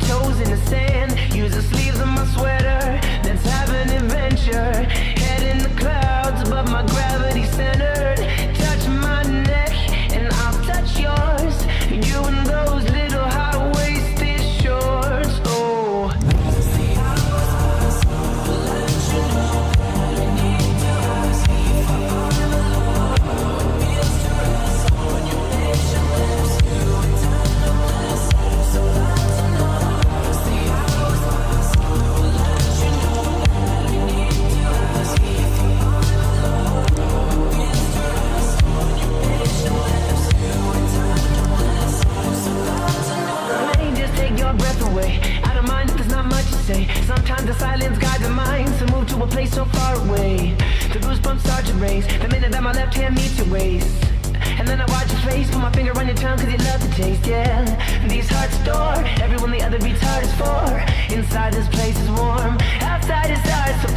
toes in the sand. So far away. The goosebumps start to raise the minute that my left hand meets your waist. And then I watch your face, put my finger on your tongue cause you love the taste, yeah. These hearts adore everyone the other beats hard for. Inside this place is warm, outside it starts to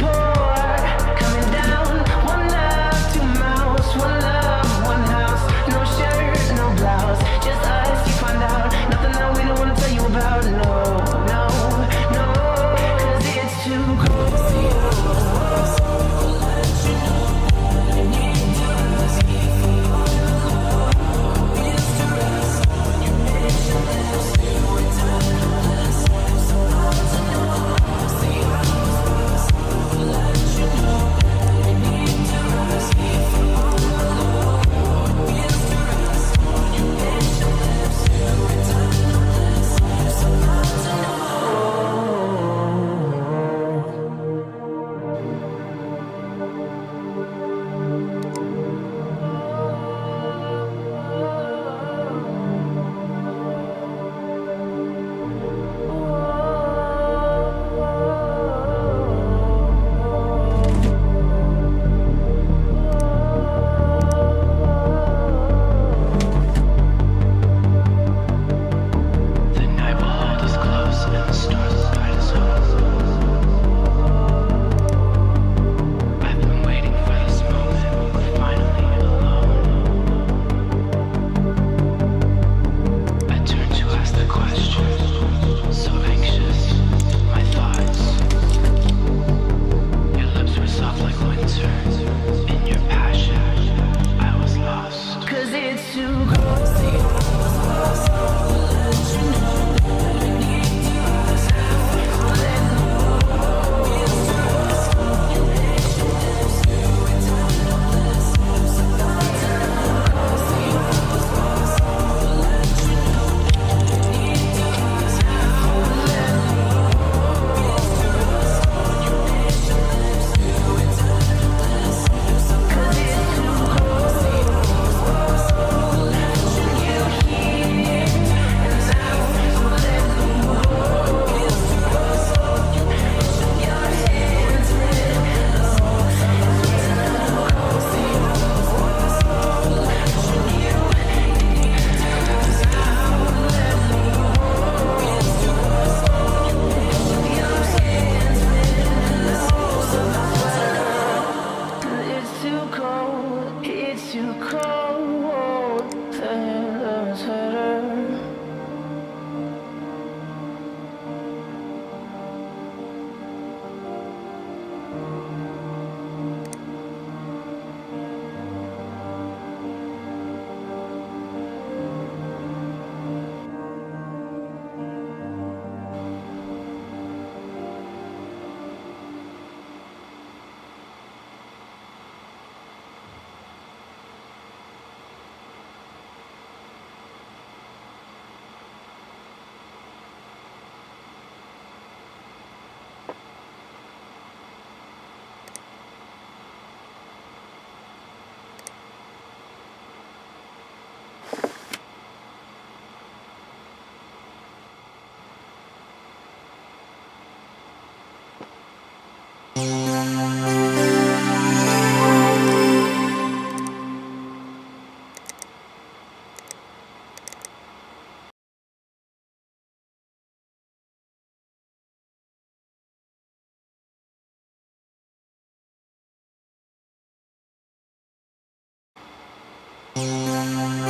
Música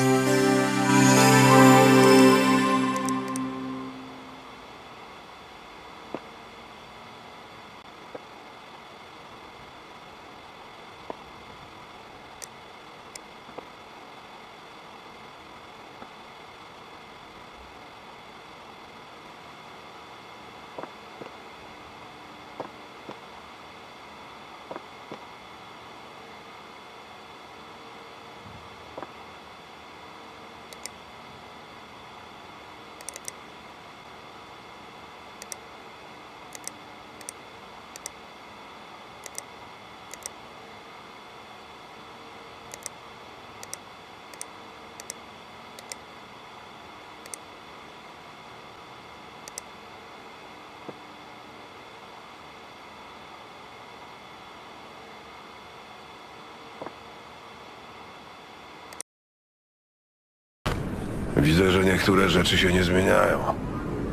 Widzę, że niektóre rzeczy się nie zmieniają.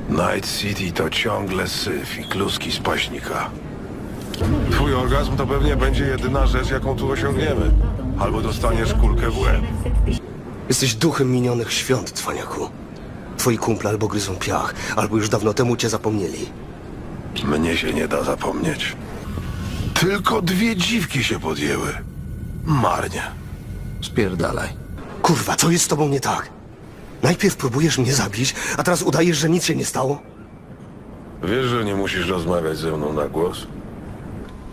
Night City to ciągle syf i kluski z paśnika. Twój orgazm to pewnie będzie jedyna rzecz, jaką tu osiągniemy. Albo dostaniesz kulkę w łeb. Jesteś duchem minionych świąt, cwaniaku. Twoi kumple albo gryzą piach, albo już dawno temu cię zapomnieli. Mnie się nie da zapomnieć. Tylko dwie dziwki się podjęły. Marnie. Spierdalaj. Kurwa, co jest z tobą nie tak? Najpierw próbujesz mnie zabić, a teraz udajesz, że nic się nie stało? Wiesz, że nie musisz rozmawiać ze mną na głos?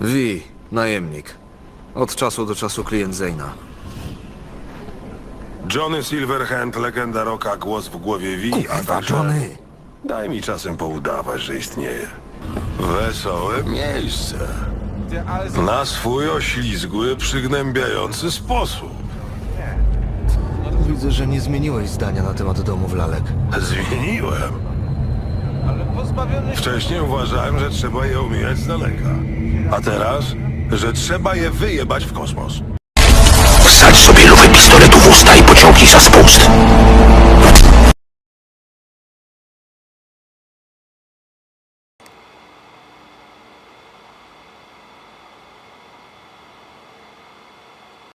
Wi, najemnik. Od czasu do czasu klient Zeyna. Johnny Silverhand, legenda roka, głos w głowie Wi, a także... Johnny. Daj mi czasem poudawać, że istnieje. Wesołe miejsce. Na swój oślizgły, przygnębiający sposób. Widzę, że nie zmieniłeś zdania na temat domów lalek. Zmieniłem. Wcześniej uważałem, że trzeba je omijać z daleka. A teraz, że trzeba je wyjebać w kosmos. Wsadź sobie lufę pistoletu w usta i pociągnij za spust.